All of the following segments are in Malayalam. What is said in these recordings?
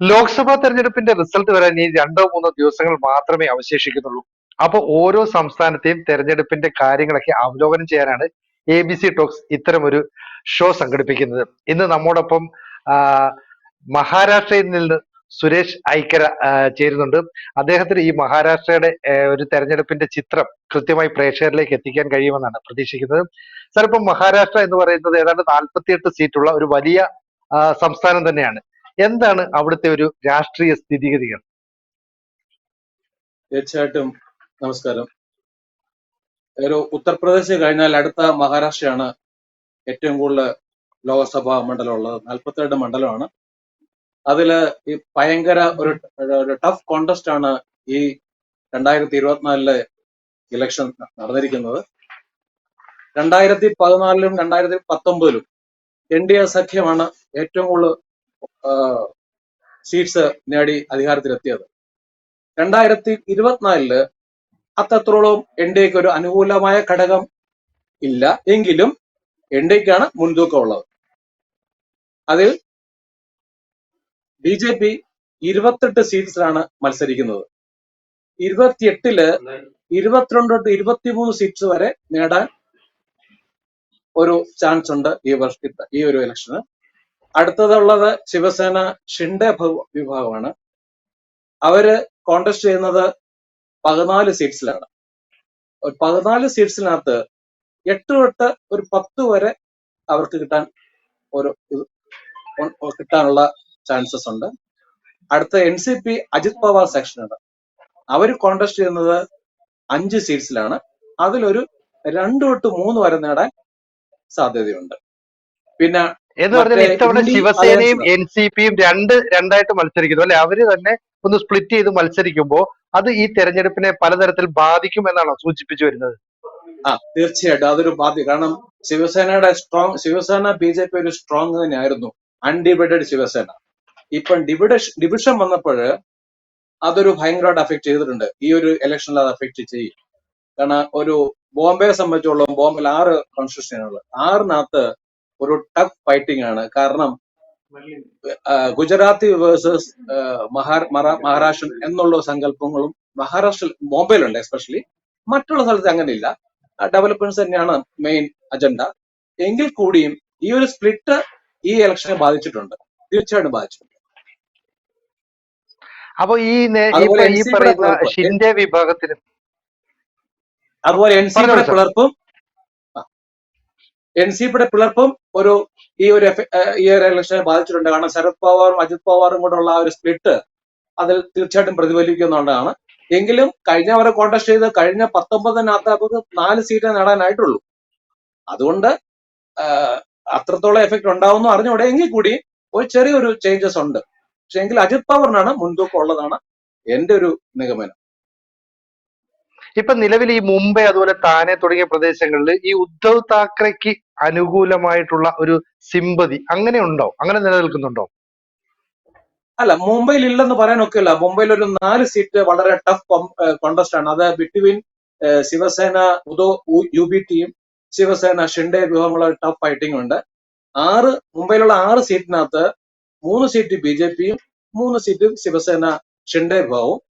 ലോക്സഭാ തെരഞ്ഞെടുപ്പിന്റെ റിസൾട്ട് വരാൻ ഇനി രണ്ടോ മൂന്നോ ദിവസങ്ങൾ മാത്രമേ അവശേഷിക്കുന്നുള്ളൂ. അപ്പൊ ഓരോ സംസ്ഥാനത്തെയും തെരഞ്ഞെടുപ്പിന്റെ കാര്യങ്ങളൊക്കെ അവലോകനം ചെയ്യാനാണ് എ ബി സി ടോക്സ് ഇത്തരം ഒരു ഷോ സംഘടിപ്പിക്കുന്നത്. ഇന്ന് നമ്മോടൊപ്പം മഹാരാഷ്ട്രയിൽ നിന്ന് സുരേഷ് ഐക്കര ചേരുന്നുണ്ട്. അദ്ദേഹത്തിന് ഈ മഹാരാഷ്ട്രയുടെ ഒരു തെരഞ്ഞെടുപ്പിന്റെ ചിത്രം കൃത്യമായി പ്രേക്ഷകരിലേക്ക് എത്തിക്കാൻ കഴിയുമെന്നാണ് പ്രതീക്ഷിക്കുന്നത്. സാർ ഇപ്പം മഹാരാഷ്ട്ര എന്ന് പറയുന്നത് ഏതാണ്ട് നാൽപ്പത്തിയെട്ട് സീറ്റുള്ള ഒരു വലിയ സംസ്ഥാനം തന്നെയാണ്. എന്താണ് അവിടുത്തെ ഒരു രാഷ്ട്രീയ സ്ഥിതിഗതികൾ? തീർച്ചയായിട്ടും നമസ്കാരം. ഒരു ഉത്തർപ്രദേശ് കഴിഞ്ഞാൽ അടുത്ത മഹാരാഷ്ട്രയാണ് ഏറ്റവും കൂടുതൽ ലോകസഭാ മണ്ഡലം ഉള്ളത് നാൽപ്പത്തിരണ്ട് മണ്ഡലമാണ്. അതിൽ ഈ ഭയങ്കര ഒരു ടഫ് കോണ്ടസ്റ്റ് ആണ് ഈ രണ്ടായിരത്തി ഇരുപത്തിനാലിലെ ഇലക്ഷൻ നടന്നിരിക്കുന്നത്. രണ്ടായിരത്തി പതിനാലിലും രണ്ടായിരത്തി പത്തൊമ്പതിലും എൻ ഡി എ സഖ്യമാണ് ഏറ്റവും കൂടുതൽ സീറ്റ്സ് നേടി അധികാരത്തിലെത്തിയത്. രണ്ടായിരത്തി ഇരുപത്തിനാലിൽ അത്രത്തോളം എൻ ഡി എക്ക് ഒരു അനുകൂലമായ ഘടകം ഇല്ല. എങ്കിലും എൻ ഡി എക്കാണ് മുൻതൂക്കം ഉള്ളത്. അതിൽ ബി ജെ പി ഇരുപത്തെട്ട് സീറ്റ്സിലാണ് മത്സരിക്കുന്നത്. ഇരുപത്തിയെട്ടിൽ ഇരുപത്തിരണ്ട് തൊട്ട് ഇരുപത്തിമൂന്ന് സീറ്റ്സ് വരെ നേടാൻ ഒരു ചാൻസ് ഉണ്ട് ഈ വർഷത്തെ ഈ ഒരു ഇലക്ഷന് അടുത്തതുള്ളത് ശിവസേന ഷിൻഡെ വിഭാഗമാണ്. അവർ കോണ്ടസ്റ്റ് ചെയ്യുന്നത് പതിനാല് സീറ്റ്സിലാണ് പതിനാല് സീറ്റ്സിനകത്ത് എട്ട് തൊട്ട് ഒരു പത്ത് വരെ അവർക്ക് കിട്ടാൻ ഒരു കിട്ടാനുള്ള ചാൻസസ് ഉണ്ട്. അടുത്ത N C P Ajit Pawar സെക്ഷനാണ് അവർ കോണ്ടസ്റ്റ് ചെയ്യുന്നത് അഞ്ച് സീറ്റ്സിലാണ് അതിലൊരു രണ്ട് തൊട്ട് മൂന്ന് വരെ നേടാൻ സാധ്യതയുണ്ട്. പിന്നെ എന്ന് പറഞ്ഞാൽ ഇത്തവണ ശിവസേനയും എൻ സി പിയും രണ്ട് രണ്ടായിട്ട് മത്സരിക്കുന്നു. അല്ലെ? അവർ തന്നെ ഒന്ന് സ്പ്ലിറ്റ് ചെയ്ത് മത്സരിക്കുമ്പോൾ അത് ഈ തെരഞ്ഞെടുപ്പിനെ പലതരത്തിൽ ബാധിക്കും എന്നാണോ സൂചിപ്പിച്ചു വരുന്നത്? ആ തീർച്ചയായിട്ടും അതൊരു ബാധ്യത. കാരണം ശിവസേനയുടെ strong Shiv Sena B J P ഒരു സ്ട്രോങ് തന്നെയായിരുന്നു. അൺഡിവൈഡഡ് ശിവസേന. ഇപ്പം ഡിവിഡ് ഡിവിഷൻ വന്നപ്പോൾ അതൊരു ഭയങ്കരമായിട്ട് അഫക്ട് ചെയ്തിട്ടുണ്ട്. ഈ ഒരു ഇലക്ഷനിൽ അത് അഫക്ട് ചെയ്യും. കാരണം ഒരു ബോംബെയെ സംബന്ധിച്ചോളം ബോംബെയിൽ ആറ് കോൺസ്റ്റിറ്റ്യൂഷനുകൾ ആറിനകത്ത് ഒരു ടഫ് ഫൈറ്റിംഗ് ആണ്. കാരണം ഗുജറാത്തി വേഴ്സസ് മഹാരാഷ്ട്രൻ എന്നുള്ള സങ്കല്പങ്ങളും മഹാരാഷ്ട്ര ബോംബെയിലുണ്ട് എസ്പെഷ്യലി മറ്റുള്ള സ്ഥലത്ത് അങ്ങനെ ഇല്ല ഡെവലപ്മെന്റ്സ് തന്നെയാണ് മെയിൻ അജണ്ട എങ്കിൽ കൂടിയും ഈ ഒരു സ്പ്ലിറ്റ് ഈ ഇലക്ഷനെ ബാധിച്ചിട്ടുണ്ട്. തീർച്ചയായിട്ടും ബാധിച്ചിട്ടുണ്ട്. അപ്പൊ ഈ പറയുന്ന. ഷിൻഡെ വിഭാഗത്തിന് അതുപോലെ എൻ സി പിയുടെ പിളർപ്പും എൻ സി പിയുടെ പിളർപ്പും ഒരു ഈ ഒരു ഈ ഒരു ഇലക്ഷനെ ബാധിച്ചിട്ടുണ്ട്. കാരണം ശരത് പവാറും അജിത് പവാറും കൂടെയുള്ള ആ ഒരു സ്പ്ലിറ്റ് അതിൽ തീർച്ചയായിട്ടും പ്രതിഫലിക്കുന്നുള്ളതാണ് എങ്കിലും കഴിഞ്ഞ അവരെ കോൺടസ്റ്റ് ചെയ്ത് കഴിഞ്ഞ പത്തൊമ്പതിനകത്ത് അവർക്ക് നാല് സീറ്റേ നേടാനായിട്ടുള്ളൂ. അതുകൊണ്ട് അത്രത്തോളം എഫക്ട് ഉണ്ടാവുമെന്ന് അറിഞ്ഞൂടെ എങ്കിൽ കൂടി ഒരു ചെറിയൊരു ചേഞ്ചസ് ഉണ്ട്. പക്ഷെ എങ്കിൽ അജിത് പവറിനാണ് മുൻതൂക്കം ഉള്ളതാണ് എന്റെ ഒരു നിഗമനം. ഇപ്പൊ നിലവിൽ ഈ മുംബൈ അതുപോലെ താനെ തുടങ്ങിയ പ്രദേശങ്ങളിൽ ഈ ഉദ്ധവ് താക്കറെക്ക് അനുകൂലമായിട്ടുള്ള ഒരു സിമ്പതി അങ്ങനെ ഉണ്ടോ? അങ്ങനെ നിലനിൽക്കുന്നുണ്ടോ? അല്ല മുംബൈയിൽ ഇല്ലെന്ന് പറയാൻ ഒക്കെയല്ല മുംബൈയിൽ ഒരു നാല് സീറ്റ് വളരെ ടഫ് കോണ്ടസ്റ്റ് ആണ്. അത് between Shiv Sena Uddhav U B ടിയും ശിവസേന ഷിൻഡെ വിഭാഗങ്ങളുള്ള ടഫ് ഫൈറ്റിംഗ് ഉണ്ട്. ആറ് മുംബൈയിലുള്ള ആറ് സീറ്റിനകത്ത് മൂന്ന് സീറ്റ് ബി ജെ പിയും മൂന്ന് സീറ്റ് ശിവസേന ഷിൻഡെ വിഭാഗവും.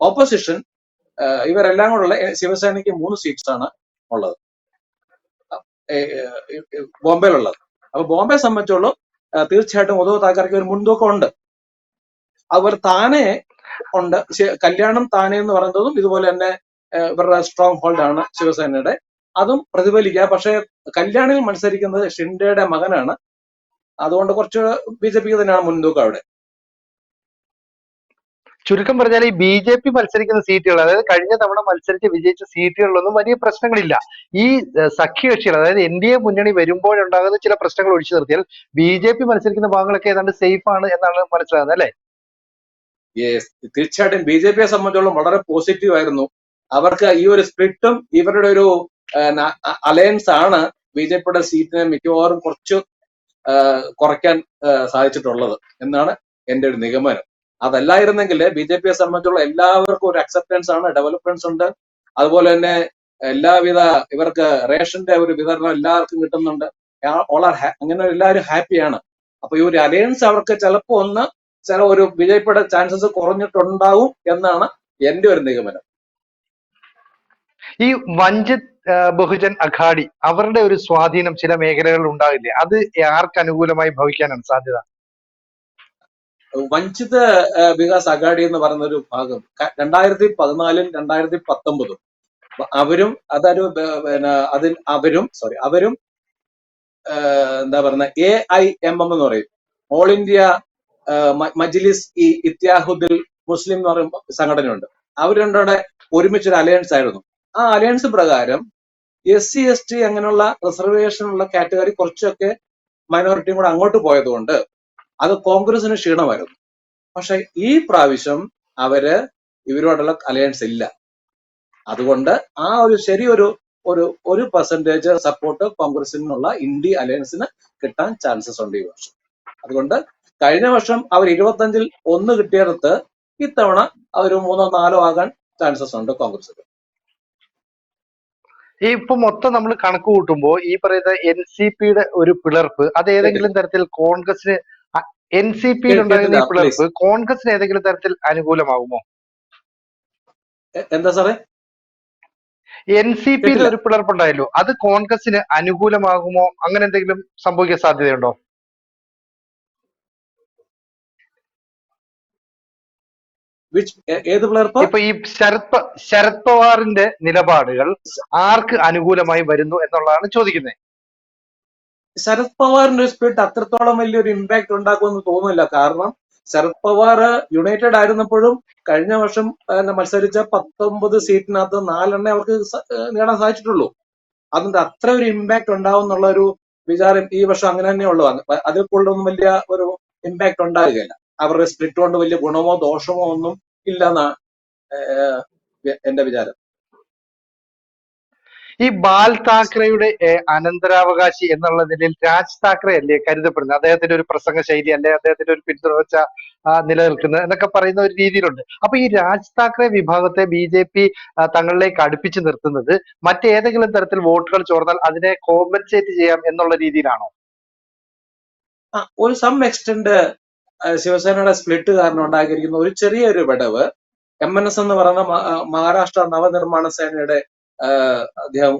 ഓപ്പോസിഷൻ ഇവരെല്ലാം കൂടെയുള്ള ശിവസേനയ്ക്ക് മൂന്ന് സീറ്റ്സ് ആണ് ഉള്ളത്. ബോംബെയിലുള്ളത്. അപ്പൊ ബോംബെ സംബന്ധിച്ചോളം തീർച്ചയായിട്ടും ഉദ്ധവ് താക്കറയ്ക്ക് ഒരു മുൻതൂക്കം ഉണ്ട്. അതുപോലെ താനെ ഉണ്ട്. കല്യാണം താനെ എന്ന് പറയുന്നതും ഇതുപോലെ തന്നെ ഇവരുടെ സ്ട്രോങ് ഹോൾഡ് ആണ് ശിവസേനയുടെ. അതും പ്രതിഫലിക്കുക. പക്ഷേ കല്യാണിൽ മത്സരിക്കുന്നത് ഷിൻഡയുടെ മകനാണ്. അതുകൊണ്ട് കുറച്ച് ബി ജെ പിക്ക് തന്നെയാണ് മുൻതൂക്കം അവിടെ. ചുരുക്കം പറഞ്ഞാൽ ഈ ബി ജെ പി മത്സരിക്കുന്ന സീറ്റുകൾ അതായത് കഴിഞ്ഞ തവണ മത്സരിച്ച് വിജയിച്ച സീറ്റുകളിലൊന്നും വലിയ പ്രശ്നങ്ങളില്ല. ഈ സഖ്യകക്ഷികൾ അതായത് എൻ ഡി എ മുന്നണി വരുമ്പോഴുണ്ടാകുന്ന ചില പ്രശ്നങ്ങൾ ഒഴിച്ചു നിർത്തിയാൽ ബി ജെ പി മത്സരിക്കുന്ന ഭാഗങ്ങളൊക്കെ ഏതാണ്ട് സേഫ് ആണ് എന്നാണ് മനസ്സിലാകുന്നത് അല്ലെ? തീർച്ചയായിട്ടും ബി ജെ പിയെ സംബന്ധിച്ചോളം വളരെ പോസിറ്റീവ് ആയിരുന്നു. അവർക്ക് ഈ ഒരു സ്പ്ലിറ്റും ഇവരുടെ ഒരു അലയൻസ് ആണ് ബി ജെ പിയുടെ സീറ്റിനെ മിക്കവാറും കുറച്ച് കുറയ്ക്കാൻ സാധിച്ചിട്ടുള്ളത് എന്നാണ് എന്റെ ഒരു നിഗമനം. അതല്ലായിരുന്നെങ്കിൽ ബി ജെ പിയെ സംബന്ധിച്ചുള്ള എല്ലാവർക്കും ഒരു അക്സെപ്റ്റൻസ് ആണ് ഡെവലപ്മെന്റ്സ് ഉണ്ട്. അതുപോലെ തന്നെ എല്ലാവിധ ഇവർക്ക് റേഷന്റെ ഒരു വിതരണം എല്ലാവർക്കും കിട്ടുന്നുണ്ട്. ഓൾ ആർ അങ്ങനെ എല്ലാവരും ഹാപ്പിയാണ് അപ്പൊ ഈ ഒരു അലയൻസ് അവർക്ക് ചിലപ്പോ ഒന്ന് ചില ഒരു വിജയപ്പെടാൻ ചാൻസസ് കുറഞ്ഞിട്ടുണ്ടാവും എന്നാണ് എന്റെ ഒരു നിഗമനം. ഈ വഞ്ചിത് ബഹുജൻ അഘാടി അവരുടെ ഒരു സ്വാധീനം ചില മേഖലകളിൽ ഉണ്ടാകില്ലേ അത് ആർക്ക് അനുകൂലമായി ഭവിക്കാനാണ് സാധ്യത? വഞ്ചിത വികാസ് അഗാഡി എന്ന് പറയുന്ന ഒരു ഭാഗം. രണ്ടായിരത്തി പതിനാലും രണ്ടായിരത്തി പത്തൊമ്പതും അവരും അതൊരു പിന്നെ അതിൽ അവരും സോറി അവരും എന്താ പറയുന്ന എ ഐ എം എം എന്ന് പറയും. ഓൾ ഇന്ത്യ മജ്ലിസ് ഇ ഇത്യാഹുദിൽ മുസ്ലിം എന്ന് പറയുന്ന സംഘടനയുണ്ട്. അവർ രണ്ടോടെ ഒരുമിച്ചൊരു അലയൻസ് ആയിരുന്നു. ആ അലയൻസ് പ്രകാരം എസ് സി എസ് ടി അങ്ങനെയുള്ള റിസർവേഷൻ ഉള്ള കാറ്റഗറി കുറച്ചൊക്കെ മൈനോറിറ്റിയും കൂടെ അങ്ങോട്ട് പോയതുകൊണ്ട് അത് കോൺഗ്രസിന് ക്ഷീണമായിരുന്നു. പക്ഷെ ഈ പ്രാവശ്യം അവർ ഇവരോടുള്ള അലയൻസ് ഇല്ല. അതുകൊണ്ട് ആ ഒരു ശരിയൊരു ഒരു ഒരു പെർസെന്റേജ് സപ്പോർട്ട് കോൺഗ്രസിനുള്ള ഇന്ത്യ അലയൻസിന് കിട്ടാൻ ചാൻസസ് ഉണ്ട് ഈ വർഷം. അതുകൊണ്ട് കഴിഞ്ഞ വർഷം അവർ ഇരുപത്തഞ്ചിൽ ഒന്ന് കിട്ടിയെടുത്ത് ഇത്തവണ അവർ മൂന്നോ നാലോ ആകാൻ ചാൻസസ് ഉണ്ട് കോൺഗ്രസിന്. ഈ ഇപ്പൊ മൊത്തം നമ്മൾ കണക്ക് കൂട്ടുമ്പോൾ ഈ പറയുന്ന എൻ സി പിയുടെ ഒരു പിളർപ്പ് അത് ഏതെങ്കിലും തരത്തിൽ കോൺഗ്രസിന് എൻ സി പിയിൽ ഉണ്ടായിരുന്ന ഈ പിളർപ്പ് കോൺഗ്രസിന് ഏതെങ്കിലും തരത്തിൽ അനുകൂലമാകുമോ? എന്താ സാറേ? എൻ സി പിയിൽ ഒരു പിളർപ്പുണ്ടായല്ലോ. അത് കോൺഗ്രസിന് അനുകൂലമാകുമോ? അങ്ങനെ എന്തെങ്കിലും സംഭവിക്കാൻ സാധ്യതയുണ്ടോ? ഏത് പിളർപ്പ്? ഇപ്പൊ ഈ ശരത് ശരത് പവാറിന്റെ നിലപാടുകൾ ആർക്ക് അനുകൂലമായി വരുന്നു എന്നുള്ളതാണ് ചോദിക്കുന്നത്. ശരത് പവാറിന്റെ സ്പിരിറ്റ് അത്രത്തോളം വലിയൊരു ഇമ്പാക്ട് ഉണ്ടാക്കുമെന്ന് തോന്നുന്നില്ല. കാരണം ശരത് പവാർ യുണൈറ്റഡ് ആയിരുന്നപ്പോഴും കഴിഞ്ഞ വർഷം മത്സരിച്ച പത്തൊമ്പത് സീറ്റിനകത്ത് നാലെണ്ണേ അവർക്ക് നേടാൻ സാധിച്ചിട്ടുള്ളൂ. അതിന്റെ അത്ര ഒരു ഇമ്പാക്ട് ഉണ്ടാവും എന്നുള്ള ഒരു വിചാരം ഈ വർഷം അങ്ങനെ തന്നെ ഉള്ളൂ. അത് അതിൽ കൂടുതലൊന്നും വലിയ ഒരു ഇമ്പാക്ട് ഉണ്ടാകുകയില്ല. അവരുടെ സ്പ്ലിറ്റ് കൊണ്ട് വലിയ ഗുണമോ ദോഷമോ ഒന്നും ഇല്ല എന്നാണ് എന്റെ വിചാരം. ഈ ബാൽ താക്കറെയുടെ അനന്തരാവകാശി എന്നുള്ള നിലയിൽ രാജ് താക്കറെ അല്ലേ കരുതപ്പെടുന്നത്? അദ്ദേഹത്തിന്റെ ഒരു പ്രസംഗ ശൈലി അല്ലെ അദ്ദേഹത്തിന്റെ ഒരു പിന്തുടർച്ച നിലനിൽക്കുന്നത് എന്നൊക്കെ പറയുന്ന ഒരു രീതിയിലുണ്ട്. അപ്പൊ ഈ രാജ് താക്കറെ വിഭാഗത്തെ ബി ജെ പി തങ്ങളിലേക്ക് അടുപ്പിച്ചു നിർത്തുന്നത് മറ്റേതെങ്കിലും തരത്തിൽ വോട്ടുകൾ ചോർന്നാൽ അതിനെ കോമ്പൻസേറ്റ് ചെയ്യാം എന്നുള്ള രീതിയിലാണോ? ഒരു സം എക്സ്റ്റെന്റ് ശിവസേനയുടെ സ്പ്ലിറ്റ് കാരണം ഉണ്ടാക്കിയിരിക്കുന്ന ഒരു ചെറിയൊരു വിടവ് എം എൻ എസ് എന്ന് പറയുന്ന മഹാരാഷ്ട്ര നവനിർമ്മാണ സേനയുടെ അദ്ദേഹം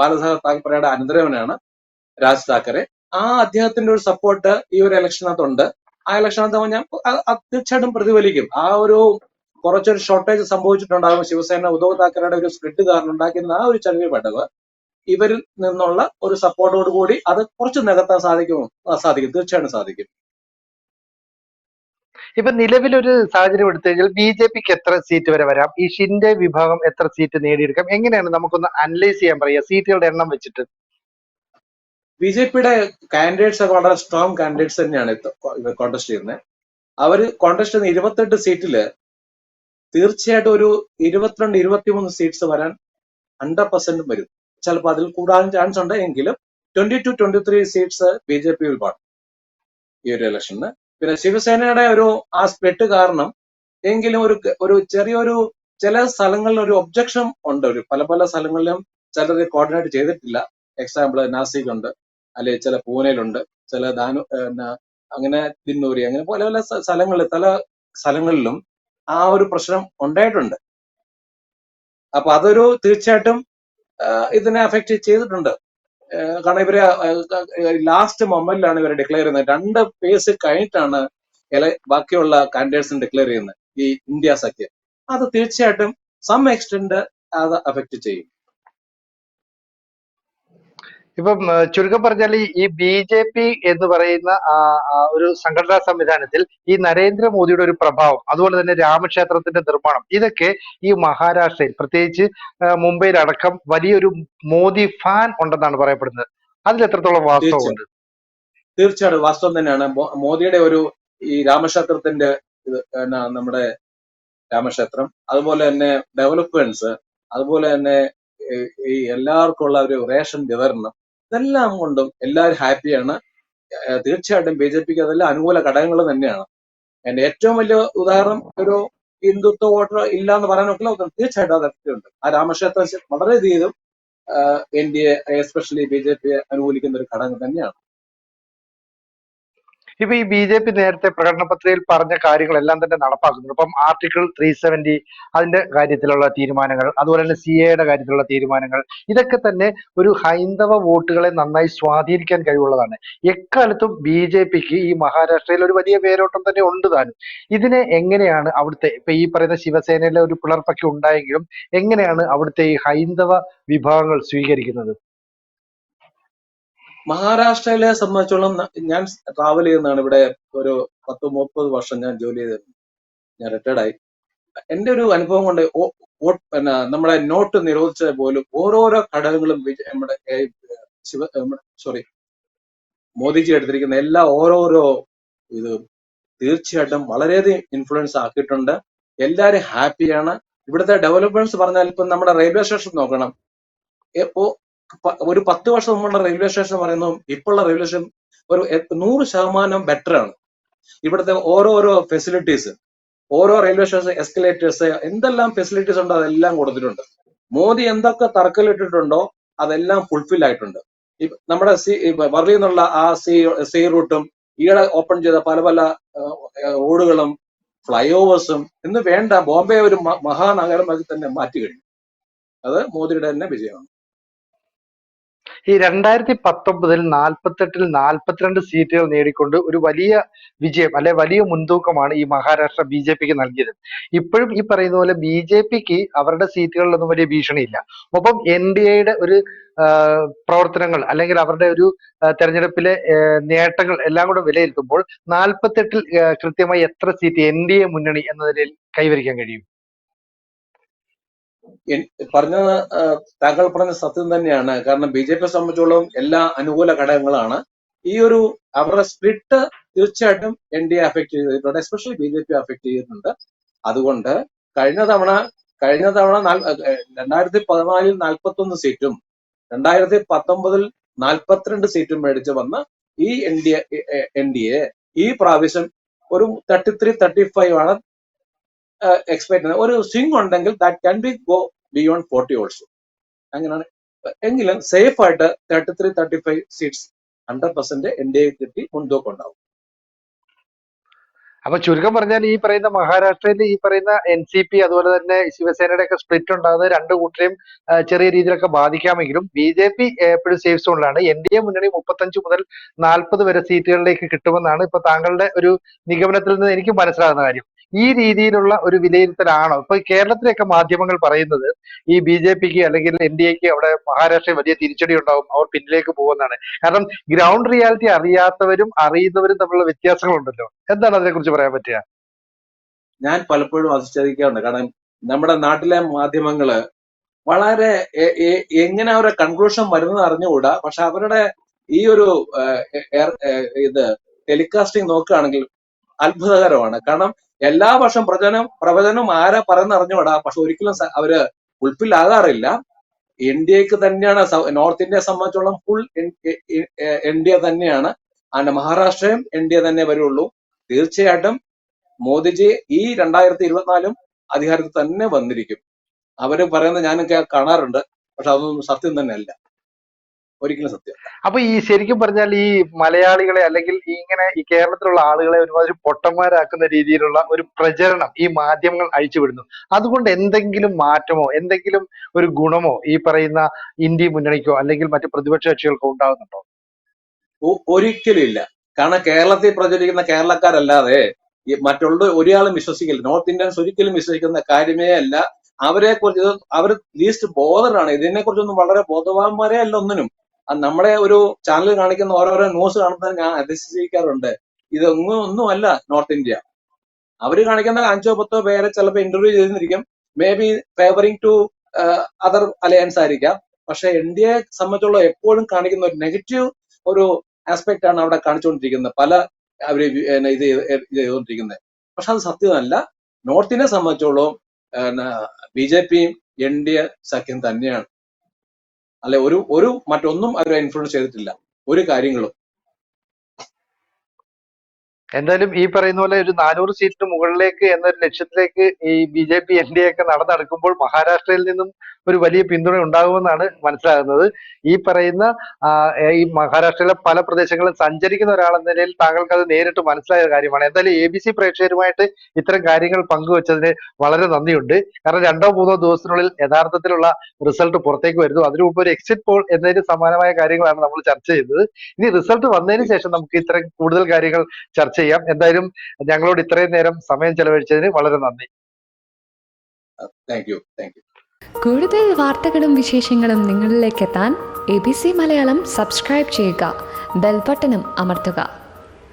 ബാലസാഹ താക്കറയുടെ അനന്തരവനാണ് രാജ് താക്കറെ. ആ അദ്ദേഹത്തിന്റെ ഒരു സപ്പോർട്ട് ഈ ഒരു ഇലക്ഷനകത്തുണ്ട് ആ ഇലക്ഷനകത്ത് ഞാൻ തീർച്ചയായിട്ടും പ്രതിഫലിക്കും. ആ ഒരു കുറച്ചൊരു ഷോർട്ടേജ് സംഭവിച്ചിട്ടുണ്ടാകും ശിവസേന ഉദ്ധവ് താക്കറയുടെ ഒരു സ്പ്ലിറ്റ് കാരണം ഉണ്ടാക്കുന്ന ആ ഒരു ചെറിയ വിടവ് ഇവരിൽ നിന്നുള്ള ഒരു സപ്പോർട്ടോട് കൂടി അത് കുറച്ച് നികത്താൻ സാധിക്കും സാധിക്കും തീർച്ചയായിട്ടും സാധിക്കും. ഇപ്പൊ നിലവിലൊരു സാഹചര്യം എടുത്തു കഴിഞ്ഞാൽ ബി ജെ പിക്ക് എത്ര സീറ്റ് വരെ വരാം? ഈ ഷിൻഡെ വിഭാഗം എത്ര സീറ്റ് നേടിയെടുക്കാം? എങ്ങനെയാണ് നമുക്കൊന്ന് അനലൈസ് ചെയ്യാൻ പറയുക? സീറ്റുകളുടെ എണ്ണം വെച്ചിട്ട്. ബി ജെ പിയുടെ കാൻഡിഡേറ്റ്സ് ഒക്കെ വളരെ സ്ട്രോങ് കാൻഡിഡേറ്റ്സ് തന്നെയാണ് കോൺടസ്റ്റ് ചെയ്യുന്നത് അവർ കോൺടസ്റ്റ് ചെയ്യുന്ന ഇരുപത്തെട്ട് സീറ്റിൽ തീർച്ചയായിട്ടും ഒരു ഇരുപത്തിരണ്ട് ഇരുപത്തിമൂന്ന് സീറ്റ്സ് വരാൻ ഹൺഡ്രഡ് പെർസെന്റ് വരും. ചിലപ്പോൾ അതിൽ കൂടാൻ ചാൻസ് ഉണ്ട് എങ്കിലും twenty two twenty three seats B J P will പാടും ഈ ഒരു ഇലക്ഷന് പിന്നെ ശിവസേനയുടെ ഒരു ആ സ്പ്ലിറ്റ് കാരണം എങ്കിലും ഒരു ഒരു ചെറിയൊരു ചില സ്ഥലങ്ങളിൽ ഒരു ഒബ്ജക്ഷൻ ഉണ്ട്. ഒരു പല പല സ്ഥലങ്ങളിലും ചിലർ കോർഡിനേറ്റ് ചെയ്തിട്ടില്ല. എക്സാമ്പിൾ നാസിക് ഉണ്ട് അല്ലെ ചില പൂനെയിലുണ്ട് ചില ദാനു അങ്ങനെ ദിന്നൂരി അങ്ങനെ പല പല സ്ഥലങ്ങളിൽ പല സ്ഥലങ്ങളിലും ആ ഒരു പ്രശ്നം ഉണ്ടായിട്ടുണ്ട്. അപ്പൊ അതൊരു തീർച്ചയായിട്ടും ഇതിനെ അഫക്റ്റ് ചെയ്തിട്ടുണ്ട്. കാരണം ഇവർ ലാസ്റ്റ് മൊമെന്റിലാണ് ഇവരെ ഡിക്ലെയർ ചെയ്യുന്നത്. രണ്ട് പേസ് കഴിഞ്ഞിട്ടാണ് ബാക്കിയുള്ള കാൻഡിഡേറ്റ്സിന് ഡിക്ലെയർ ചെയ്യുന്നത്. ഈ ഇന്ത്യ സഖ്യം. അത് തീർച്ചയായിട്ടും സം എക്സ്റ്റെന്റ് അത് അഫക്റ്റ് ചെയ്യും. ഇപ്പം ചുരുക്കം പറഞ്ഞാൽ ഈ ബി ജെ പി എന്ന് പറയുന്ന ഒരു സംഘടനാ സംവിധാനത്തിൽ ഈ നരേന്ദ്രമോദിയുടെ ഒരു പ്രഭാവം അതുപോലെ തന്നെ രാമക്ഷേത്രത്തിന്റെ നിർമ്മാണം ഇതൊക്കെ ഈ മഹാരാഷ്ട്രയിൽ പ്രത്യേകിച്ച് മുംബൈയിലടക്കം വലിയൊരു മോദി ഫാൻ ഉണ്ടെന്നാണ് പറയപ്പെടുന്നത്. അതിൽ എത്രത്തോളം വാസ്തവമുണ്ട് തീർച്ചയായിട്ടും വാസ്തവം തന്നെയാണ്. മോദിയുടെ ഒരു ഈ രാമക്ഷേത്രത്തിന്റെ ഇത് നമ്മുടെ രാമക്ഷേത്രം അതുപോലെ തന്നെ ഡെവലപ്മെന്റ്സ് അതുപോലെ തന്നെ ഈ എല്ലാവർക്കും ഉള്ള ഒരു റേഷൻ വിതരണം ഇതെല്ലാം കൊണ്ടും എല്ലാവരും ഹാപ്പിയാണ് തീർച്ചയായിട്ടും ബി ജെ പിക്ക് അതെല്ലാം അനുകൂല ഘടകങ്ങൾ തന്നെയാണ്. എന്റെ ഏറ്റവും വലിയ ഉദാഹരണം ഒരു ഹിന്ദുത്വ വോട്ടർ ഇല്ല എന്ന് പറയാനൊക്കെ തീർച്ചയായിട്ടും അതൊക്കെ ഉണ്ട്. ആ രാമക്ഷേത്രം വളരെയധികം N D A especially B J പിയെ അനുകൂലിക്കുന്ന ഒരു ഘടകം തന്നെയാണ്. ഇപ്പൊ ഈ ബി ജെ പി നേരത്തെ പ്രകടന പത്രികയിൽ പറഞ്ഞ കാര്യങ്ങളെല്ലാം തന്നെ നടപ്പാക്കുന്നുണ്ട്. ഇപ്പം ആർട്ടിക്കിൾ ത്രീ സെവന്റി അതിന്റെ കാര്യത്തിലുള്ള തീരുമാനങ്ങൾ അതുപോലെ തന്നെ സി എയുടെ കാര്യത്തിലുള്ള തീരുമാനങ്ങൾ ഇതൊക്കെ തന്നെ ഒരു ഹൈന്ദവ വോട്ടുകളെ നന്നായി സ്വാധീനിക്കാൻ കഴിവുള്ളതാണ്. എക്കാലത്തും ബി ജെ പിക്ക് ഈ മഹാരാഷ്ട്രയിൽ ഒരു വലിയ വേരോട്ടം തന്നെ ഉണ്ട് താനും. ഇതിനെ എങ്ങനെയാണ് അവിടുത്തെ ഇപ്പൊ ഈ പറയുന്ന ശിവസേനയിലെ ഒരു പിളർപ്പൊക്കെ ഉണ്ടായെങ്കിലും എങ്ങനെയാണ് അവിടുത്തെ ഈ ഹൈന്ദവ വിഭാഗങ്ങൾ സ്വീകരിക്കുന്നത്? മഹാരാഷ്ട്രയിലെ സംബന്ധിച്ചോളം ഞാൻ ട്രാവൽ ചെയ്യുന്നതാണ് ഇവിടെ ഒരു പത്ത് മുപ്പത് വർഷം ഞാൻ ജോലി ചെയ്തിരുന്നു. ഞാൻ റിട്ടയർഡായി എന്റെ ഒരു അനുഭവം കൊണ്ട് പിന്നെ നമ്മുടെ നോട്ട് നിരോധിച്ചത് പോലും ഓരോരോ ഘടകങ്ങളും നമ്മുടെ ശിവ സോറി മോദിജി എടുത്തിരിക്കുന്ന എല്ലാ ഓരോരോ ഇത് തീർച്ചയായിട്ടും വളരെയധികം ഇൻഫ്ലുവൻസ് ആക്കിയിട്ടുണ്ട്. എല്ലാവരും ഹാപ്പിയാണ് ഇവിടുത്തെ ഡെവലപ്മെന്റ്സ് പറഞ്ഞാൽ ഇപ്പം നമ്മുടെ റെയിൽവേ സ്റ്റേഷൻ നോക്കണം. ഒരു പത്ത് വർഷം മുമ്പുള്ള റെയിൽവേ സ്റ്റേഷൻ പറയുന്നു ഇപ്പോഴുള്ള റെയിൽവേ സ്റ്റേഷൻ ഒരു നൂറ് ശതമാനം ബെറ്റർ ആണ്. ഇവിടുത്തെ ഓരോരോ ഫെസിലിറ്റീസ് ഓരോ റെയിൽവേ സ്റ്റേഷൻ എസ്കലേറ്റേഴ്സ് എന്തെല്ലാം ഫെസിലിറ്റീസ് ഉണ്ടോ അതെല്ലാം കൊടുത്തിട്ടുണ്ട്. മോദി എന്തൊക്കെ തറക്കല്ലിട്ടിട്ടുണ്ടോ അതെല്ലാം ഫുൾഫിൽ ആയിട്ടുണ്ട്. നമ്മുടെ സി വർളിയിൽ നിന്നുള്ള ആ സി സി റൂട്ടും ഈയിടെ ഓപ്പൺ ചെയ്ത പല പല റോഡുകളും ഫ്ലൈ ഓവേഴ്സും എന്ന് വേണ്ട ബോംബെ ഒരു മഹാനഗരമാക്കി തന്നെ മാറ്റി കഴിഞ്ഞു. അത് മോദിയുടെ തന്നെ വിജയമാണ്. ഈ രണ്ടായിരത്തി പത്തൊമ്പതിൽ നാൽപ്പത്തെട്ടിൽ നാൽപ്പത്തിരണ്ട് സീറ്റുകൾ നേടിക്കൊണ്ട് ഒരു വലിയ വിജയം അല്ലെ വലിയ മുൻതൂക്കമാണ് ഈ മഹാരാഷ്ട്ര ബി ജെ പിക്ക് നൽകിയത്. ഇപ്പോഴും ഈ പറയുന്ന പോലെ ബി ജെ പിക്ക് അവരുടെ സീറ്റുകളിലൊന്നും വലിയ ഭീഷണിയില്ല. ഒപ്പം എൻ ഡി എയുടെ ഒരു പ്രവർത്തനങ്ങൾ അല്ലെങ്കിൽ അവരുടെ ഒരു തെരഞ്ഞെടുപ്പിലെ നേട്ടങ്ങൾ എല്ലാം കൂടെ വിലയിരുത്തുമ്പോൾ നാൽപ്പത്തെട്ടിൽ കൃത്യമായി എത്ര സീറ്റ് എൻ ഡി എ മുന്നണി എന്ന നിലയിൽ കൈവരിക്കാൻ കഴിയും? ആ, താങ്കൾ പറഞ്ഞ സത്യം തന്നെയാണ്. കാരണം ബി ജെ പിയെ സംബന്ധിച്ചോളം എല്ലാ അനുകൂല ഘടകങ്ങളാണ്. ഈ ഒരു അവരുടെ സ്പ്ലിറ്റ് തീർച്ചയായിട്ടും എൻ ഡി എ അഫക്ട് ചെയ്തിട്ടുണ്ട്. Especially B J P affect ചെയ്തിട്ടുണ്ട്. അതുകൊണ്ട് കഴിഞ്ഞ തവണ കഴിഞ്ഞ തവണ രണ്ടായിരത്തി പതിനാലിൽ നാൽപ്പത്തി ഒന്ന് സീറ്റും രണ്ടായിരത്തി പത്തൊമ്പതിൽ നാൽപ്പത്തിരണ്ട് സീറ്റും മേടിച്ച് വന്ന ഈ N D N D A ഈ പ്രാവശ്യം ഒരു തേർട്ടി ത്രീ തേർട്ടി ഫൈവ് ആണ് എക്സ്പെക്ട് ചെയ്യുന്നത്. ഒരു സ്വിംഗ് ഉണ്ടെങ്കിൽ that can be go beyond forty also അങ്ങനെയാണ്. എങ്കിലും സേഫ് ആയിട്ട് thirty three thirty five seats hundred percent N D A കിട്ടി മുൻതൂക്കം ഉണ്ടാവും. അപ്പൊ ചുരുക്കം പറഞ്ഞാൽ ഈ പറയുന്ന മഹാരാഷ്ട്രയിൽ ഈ പറയുന്ന എൻ സി പി അതുപോലെ തന്നെ ശിവസേനയുടെ ഒക്കെ സ്പ്ലിറ്റ് ഉണ്ടാകുന്നത് രണ്ട് കൂട്ടരെയും ചെറിയ രീതിയിലൊക്കെ ബാധിക്കാമെങ്കിലും ബി ജെ പി എപ്പോഴും സേഫ് സോണിലാണ് എൻ ഡി എ മുന്നണി മുപ്പത്തഞ്ച് മുതൽ നാൽപ്പത് വരെ സീറ്റുകളിലേക്ക് കിട്ടുമെന്നാണ് ഇപ്പൊ താങ്കളുടെ ഒരു നിഗമനത്തിൽ നിന്ന് എനിക്ക് മനസ്സിലാകുന്ന കാര്യം. ഈ രീതിയിലുള്ള ഒരു വിലയിരുത്തലാണോ? ഇപ്പൊ കേരളത്തിലെയൊക്കെ മാധ്യമങ്ങൾ പറയുന്നത് ഈ ബി ജെ പിക്ക് അല്ലെങ്കിൽ എൻ ഡി എക്ക് അവിടെ മഹാരാഷ്ട്രയിൽ വലിയ തിരിച്ചടി ഉണ്ടാവും അവർ പിന്നിലേക്ക് പോകുമെന്നാണ്. കാരണം ഗ്രൗണ്ട് റിയാലിറ്റി അറിയാത്തവരും അറിയുന്നവരും തമ്മിലുള്ള വ്യത്യാസങ്ങളുണ്ടല്ലോ. എന്താണ് അതിനെക്കുറിച്ച് പറയാൻ പറ്റുക? ഞാൻ പലപ്പോഴും അതിശ്ചയിക്കാറുണ്ട് കാരണം നമ്മുടെ നാട്ടിലെ മാധ്യമങ്ങൾ വളരെ എങ്ങനെ അവരുടെ കൺക്ലൂഷൻ വരുന്നത് അറിഞ്ഞുകൂടാ. പക്ഷെ അവരുടെ ഈ ഒരു ഇത് ടെലികാസ്റ്റിംഗ് നോക്കുകയാണെങ്കിൽ അത്ഭുതകരമാണ്. കാരണം എല്ലാ വർഷം പ്രചനം പ്രവചനം ആരാ പറഞ്ഞറിഞ്ഞുവിടാ? പക്ഷെ ഒരിക്കലും അവർ അവർ എൻ ഡി ഇന്ത്യയ്ക്ക് തന്നെയാണ് നോർത്ത് ഇന്ത്യയെ സംബന്ധിച്ചോളം ഫുൾ എൻ ഡി എ തന്നെയാണ്. അതിന്റെ മഹാരാഷ്ട്രയും എൻ ഡി എ തന്നെ വരുള്ളൂ. തീർച്ചയായിട്ടും മോദിജി ഈ രണ്ടായിരത്തി ഇരുപത്തിനാലും അധികാരത്തിൽ തന്നെ വന്നിരിക്കും. അവർ പറയുന്നത് ഞാനൊക്കെ കാണാറുണ്ട്. പക്ഷെ അതൊന്നും സത്യം തന്നെ അല്ല ഒരിക്കലും സത്യം. അപ്പൊ ഈ ശരിക്കും പറഞ്ഞാൽ ഈ മലയാളികളെ അല്ലെങ്കിൽ ഇങ്ങനെ ഈ കേരളത്തിലുള്ള ആളുകളെ ഒരുമാതിരി പൊട്ടന്മാരാക്കുന്ന രീതിയിലുള്ള ഒരു പ്രചരണം ഈ മാധ്യമങ്ങൾ അഴിച്ചുവിടുന്നു അതുകൊണ്ട് എന്തെങ്കിലും മാറ്റമോ എന്തെങ്കിലും ഒരു ഗുണമോ ഈ പറയുന്ന ഇന്ത്യ മുന്നണിക്കോ അല്ലെങ്കിൽ മറ്റു പ്രതിപക്ഷ കക്ഷികൾക്കോ ഉണ്ടാകുന്നുണ്ടോ? ഒരിക്കലും ഇല്ല. കാരണം കേരളത്തിൽ പ്രചരിക്കുന്ന കേരളക്കാരല്ലാതെ ഈ മറ്റുള്ള ഒരാളും വിശ്വസിക്കില്ല. നോർത്ത് ഇന്ത്യൻസ് ഒരിക്കലും വിശ്വസിക്കുന്ന കാര്യമേ അല്ല. അവരെ കുറിച്ച് അവർ ലീസ്റ്റ് ബോധറാണ് ഇതിനെ കുറിച്ചൊന്നും വളരെ ബോധവാന്മാരെ അല്ല ഒന്നിനും. നമ്മളെ ഒരു ചാനൽ കാണിക്കുന്ന ഓരോരോ ന്യൂസ് കാണുന്നത് ഞാൻ അതിശയിക്കാറുണ്ട്. ഇതൊന്നും ഒന്നുമല്ല നോർത്ത് ഇന്ത്യ അവർ കാണിക്കുന്ന അഞ്ചോ പത്തോ പേരെ ചിലപ്പോൾ ഇന്റർവ്യൂ ചെയ്തിരിക്കും. Maybe favouring to other alliance ആയിരിക്കാം. പക്ഷെ ഇന്ത്യയെ സംബന്ധിച്ചുള്ള എപ്പോഴും കാണിക്കുന്ന ഒരു നെഗറ്റീവ് ഒരു ആസ്പെക്ട് ആണ് അവിടെ കാണിച്ചുകൊണ്ടിരിക്കുന്നത്. പല അവർ ഇത് ചെയ്തുകൊണ്ടിരിക്കുന്നത്. പക്ഷെ അത് സത്യമല്ല. നോർത്തിനെ സംബന്ധിച്ചോളം ബി ജെ പിയും എൻ ഡി എ സഖ്യം തന്നെയാണ്. അല്ലെ ഒരു ഒരു മറ്റൊന്നും അവരെ ഇൻഫ്ലുവൻസ് ചെയ്തിട്ടില്ല. ഒരു കാര്യങ്ങളും. എന്തായാലും ഈ പറയുന്ന പോലെ ഒരു നാനൂറ് സീറ്റിന് മുകളിലേക്ക് എന്നൊരു ലക്ഷ്യത്തിലേക്ക് ഈ B J P N D A ഒക്കെ നടന്നെടുക്കുമ്പോൾ മഹാരാഷ്ട്രയിൽ നിന്നും ഒരു വലിയ പിന്തുണ ഉണ്ടാകുമെന്നാണ് മനസ്സിലാകുന്നത്. ഈ പറയുന്ന ഈ മഹാരാഷ്ട്രയിലെ പല പ്രദേശങ്ങളും സഞ്ചരിക്കുന്ന ഒരാളെന്ന നിലയിൽ താങ്കൾക്ക് അത് നേരിട്ട് മനസ്സിലായ കാര്യമാണ്. എന്തായാലും എ ബി സി പ്രേക്ഷകരുമായിട്ട് ഇത്തരം കാര്യങ്ങൾ പങ്കുവച്ചതിന് വളരെ നന്ദിയുണ്ട്. കാരണം രണ്ടോ മൂന്നോ ദിവസത്തിനുള്ളിൽ യഥാർത്ഥത്തിലുള്ള റിസൾട്ട് പുറത്തേക്ക് വരുന്നു. അതിനു മുമ്പ് ഒരു എക്സിറ്റ് പോൾ എന്നതിന് സമാനമായ കാര്യങ്ങളാണ് നമ്മൾ ചർച്ച ചെയ്തത്. ഇനി റിസൾട്ട് വന്നതിന് ശേഷം നമുക്ക് ഇത്തരം കൂടുതൽ കാര്യങ്ങൾ ചർച്ച ചെയ്യാം. എന്തായാലും ഞങ്ങളോട് ഇത്രയും നേരം സമയം ചെലവഴിച്ചതിന് വളരെ നന്ദി. താങ്ക് യു താങ്ക് യു കൂടുതൽ വാർത്തകളും വിശേഷങ്ങളും നിങ്ങളിലേക്ക് എത്താൻ A B C Malayalam subscribe ചെയ്യുക. ബെൽബട്ടനും അമർത്തുക.